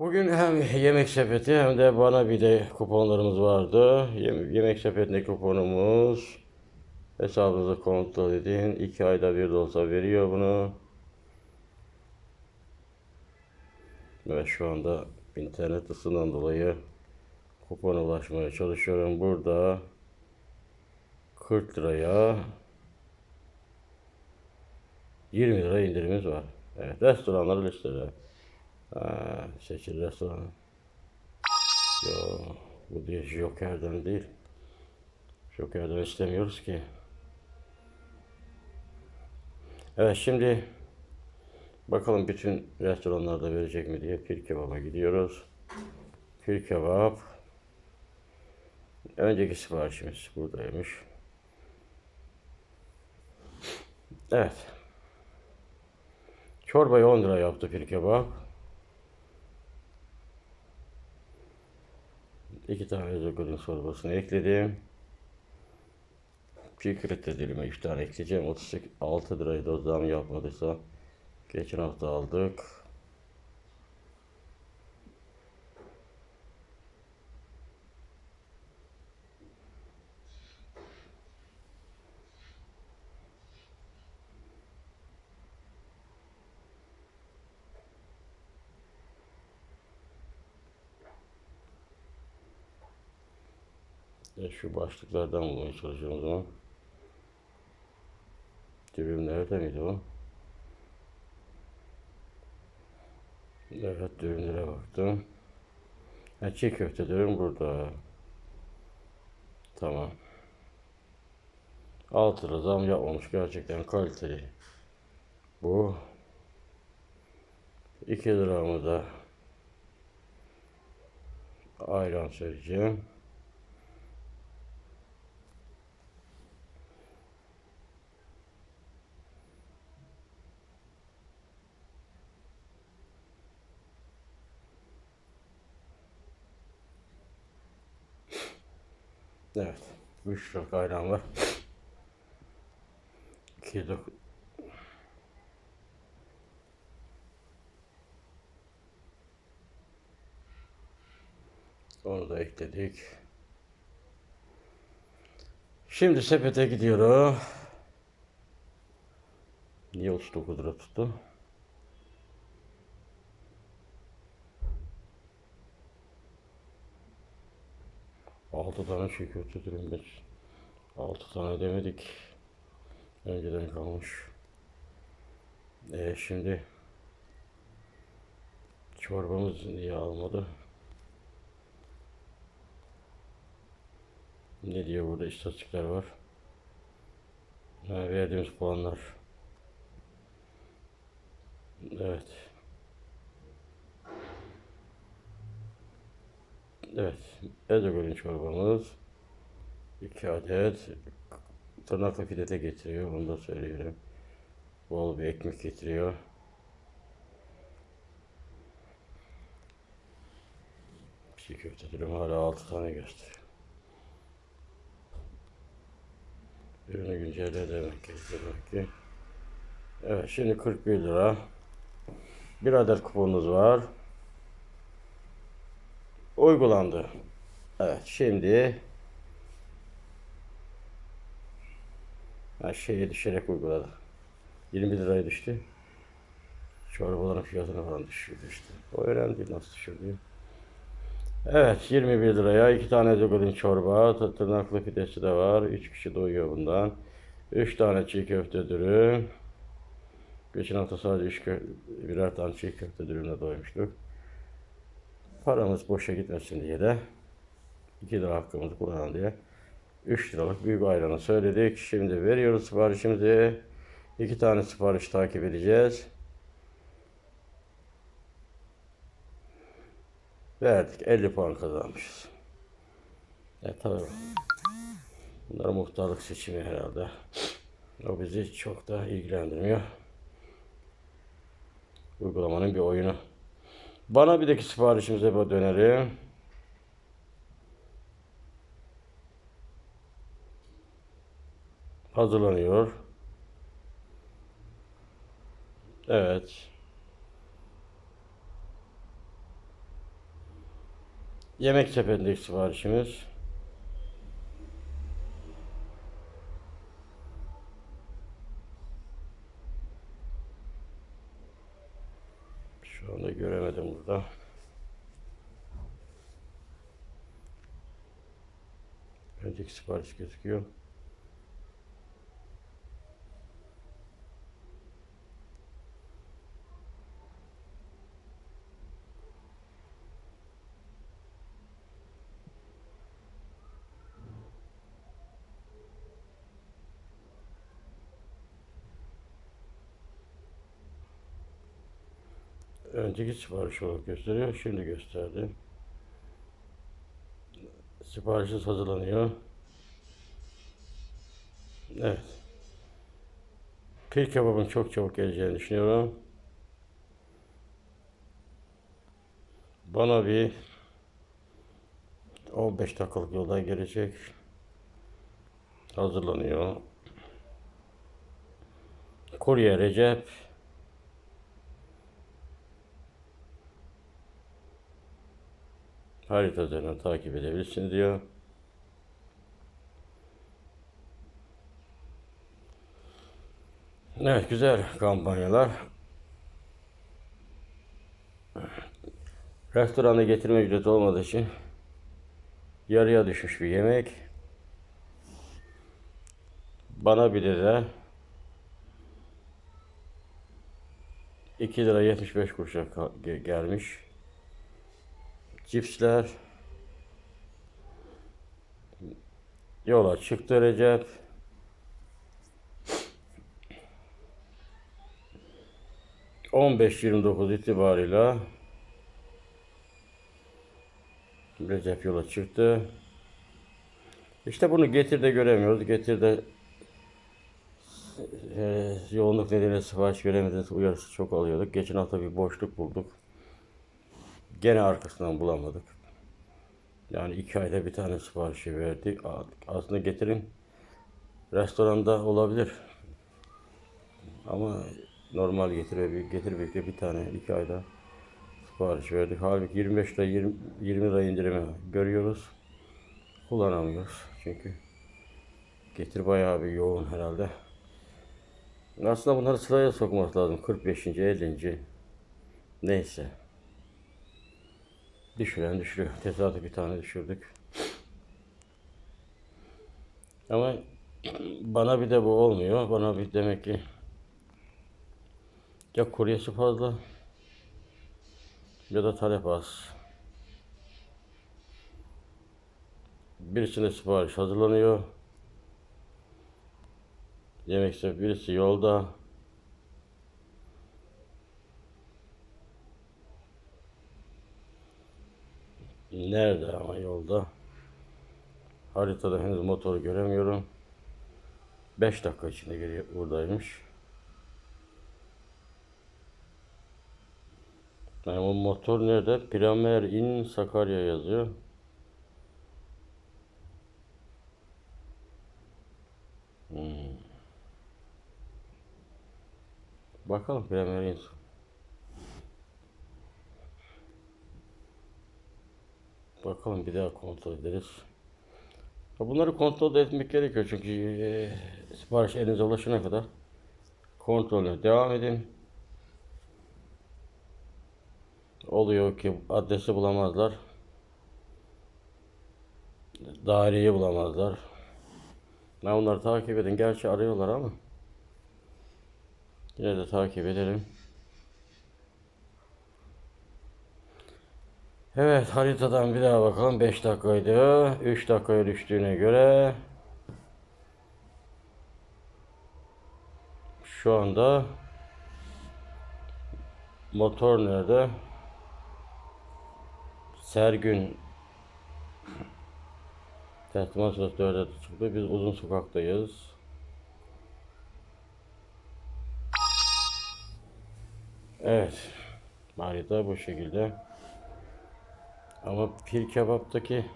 Bugün hem yemek sepeti hem de bana bir de kuponlarımız vardı. Yem- yemek sepetindeki kuponumuz hesabınızı kontrol edin. 2 ayda bir de olsa veriyor bunu. Ve şu anda internet ısından dolayı kupona ulaşmaya çalışıyorum. Burada 40 liraya 20 lira indirimimiz var. Evet, restoranları listede. Ha, seçil restoran. Yo, bu diye Joker'den değil. Joker'den istemiyoruz ki. Evet şimdi bakalım bütün restoranlarda verecek mi diye Pir Kebap'a gidiyoruz. Pir Kebap. Önceki siparişimiz buradaymış. Evet. Çorbayı 10 lira yaptı Pir Kebap. İki tane özellikle çorbasını ekledim. Fikret dilime 3 tane ekleyeceğim. 36 liraydı o zam yapmadıysa. Geçen hafta aldık. E şu başlıklardan bulmaya çalışıyorum o zaman. Dürüm nerede miydi o? Evet dürümlere baktım. Ha, çiğ köfte dürüm burada. Tamam. 6 lira zam yapmamış gerçekten kaliteli. Bu 2 liramı da ayran söyleyeceğim. Evet. 3 liralık ayran var. 2 liralık Onu da ekledik. Şimdi sepete gidiyorum. Niye 39 lira tuttu? Altı tane çiğ köfte biz. Altı tane demedik. Önceden kalmış. E şimdi çorbamız niye almadı? Ne diyor burada istatistikler var. Ha, verdiğimiz puanlar. Evet. Evet. Ezogolün çorbamız. 2 adet. Tırnaklı pidete getiriyor. Onu da söylüyorum. Bol bir ekmek getiriyor. Çiğ köfte dürüm hala 6 tane gösteriyor. Ürünü güncelle demek ki. Demek ki. Evet şimdi 41 lira. Bir adet kuponunuz var. Uygulandı. Evet şimdi her şeye düşerek uyguladı. 20 liraya düştü. Çorbaların fiyatını falan düşürdü işte. O önemli değil nasıl düşürdü. Evet 21 liraya iki tane zogalin çorba, tı- tırnaklı pidesi de var. 3 kişi doyuyor bundan. 3 tane çiğ köfte dürüm. Geçen hafta sadece üç birer tane çiğ köfte dürümle doymuştuk. Paramız boşa gitmesin diye de 2 lira hakkımızı kullanalım diye 3 liralık büyük ayranı söyledik. Şimdi veriyoruz siparişimizi. 2 tane sipariş takip edeceğiz. Verdik. 50 puan kazanmışız. E tabii. Bunlar muhtarlık seçimi herhalde. O bizi çok da ilgilendirmiyor. Uygulamanın bir oyunu. Bana bir deki siparişimize bu dönelim. Hazırlanıyor. Evet. Yemek sepetindeki siparişimiz. Şu anda göremedim burada. Önceki sipariş gözüküyor. Önceki sipariş olarak gösteriyor. Şimdi gösterdi. Siparişiniz hazırlanıyor. Evet. Pil kebabın çok çabuk geleceğini düşünüyorum. Bana bir 15 dakikalık yoldan gelecek. Hazırlanıyor. Kurye Recep. Harita üzerinden takip edebilirsiniz diyor. Evet güzel kampanyalar. Restorana getirme ücreti olmadığı için yarıya düşmüş bir yemek. Bana bir de 2 lira 75 kuruşa gelmiş. Cipsler. Yola çıktı Recep. ...15-29 itibarıyla... Recep yola çıktı. İşte bunu Getir'de göremiyoruz. Getir'de... e, yoğunluk nedeniyle sipariş veremediğiniz uyarısı çok alıyorduk. Geçen hafta bir boşluk bulduk. Gene arkasından bulamadık. Yani iki ayda bir tane siparişi verdik. Aslında getirin restoranda olabilir. Ama normal getir ve bir getir bekle bir tane iki ayda sipariş verdik. Halbuki 25 lira 20, 20 lira indirimi görüyoruz. Kullanamıyoruz çünkü getir bayağı bir yoğun herhalde. Aslında bunları sıraya sokması lazım. 45. 50. Neyse. Düşüren düşürüyor. Tesadüf bir tane düşürdük. Ama bana bir de bu olmuyor. Bana bir demek ki ya kuryesi fazla ya da talep az. Birisine sipariş hazırlanıyor. Yemekse birisi yolda. Nerede ama yolda? Haritada henüz motoru göremiyorum. 5 dakika içinde geliyor buradaymış. Yani o motor nerede? Primer in Sakarya yazıyor. Hmm. Bakalım Primer in. Bakalım bir daha kontrol ederiz. Bunları kontrol etmek gerekiyor çünkü e, sipariş elinize ulaşana kadar kontrolüne devam edin. Oluyor ki adresi bulamazlar. Daireyi bulamazlar. Ben onları takip edin. Gerçi arıyorlar ama yine de takip edelim. Evet haritadan bir daha bakalım. 5 dakikaydı. 3 dakikaya düştüğüne göre şu anda motor nerede? Sergün Teslimat sırası 4'e çıktı. Biz uzun sokaktayız. Evet. Harita bu şekilde. Ama pir kebaptaki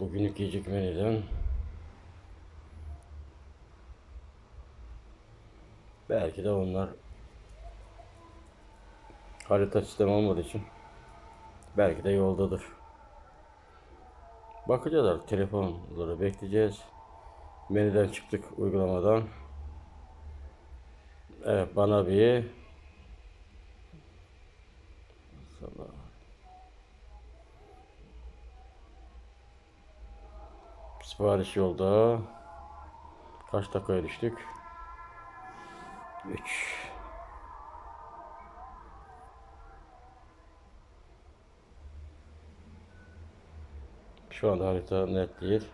bugünlük gecikmeden belki de onlar harita sistemi olmadığı için Belki de yoldadır. Bakacağız artık telefonları bekleyeceğiz. Menüden çıktık uygulamadan. Evet bana bir Sipariş yolda. Kaç dakikaya düştük? 3. Şu anda harita net değil.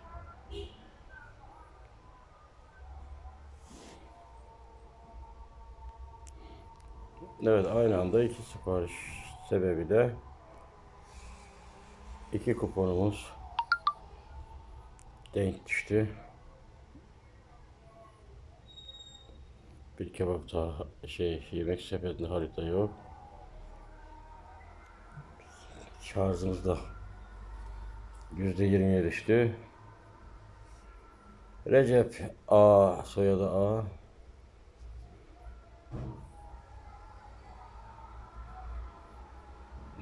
Evet aynı anda iki sipariş sebebiyle iki kuponumuz denk düştü. Bir kebap daha şey yemek sepetinde harita yok. Şarjımız da yüzde yirmiye düştü. Recep A soyadı A.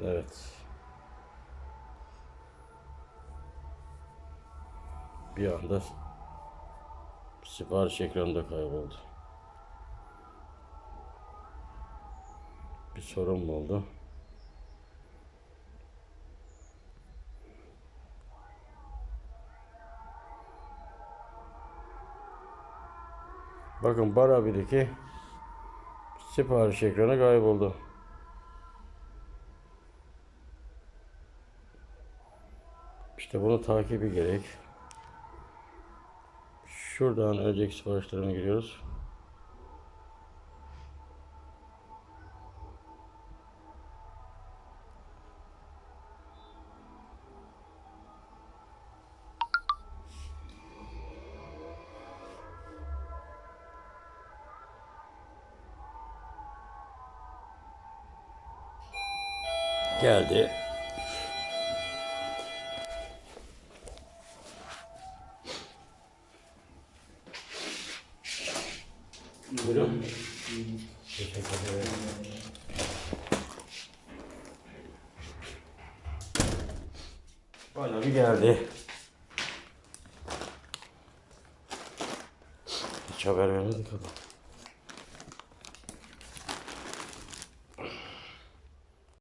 Evet. Bir anda sipariş ekranında kayboldu. Bir sorun mu oldu? Bakın bara 1 sipariş ekranı kayboldu. İşte bunu takibi gerek. Şuradan önceki siparişlerine giriyoruz. Geldi. Buyurun. Bana bir geldi. Hiç haber vermedik adam.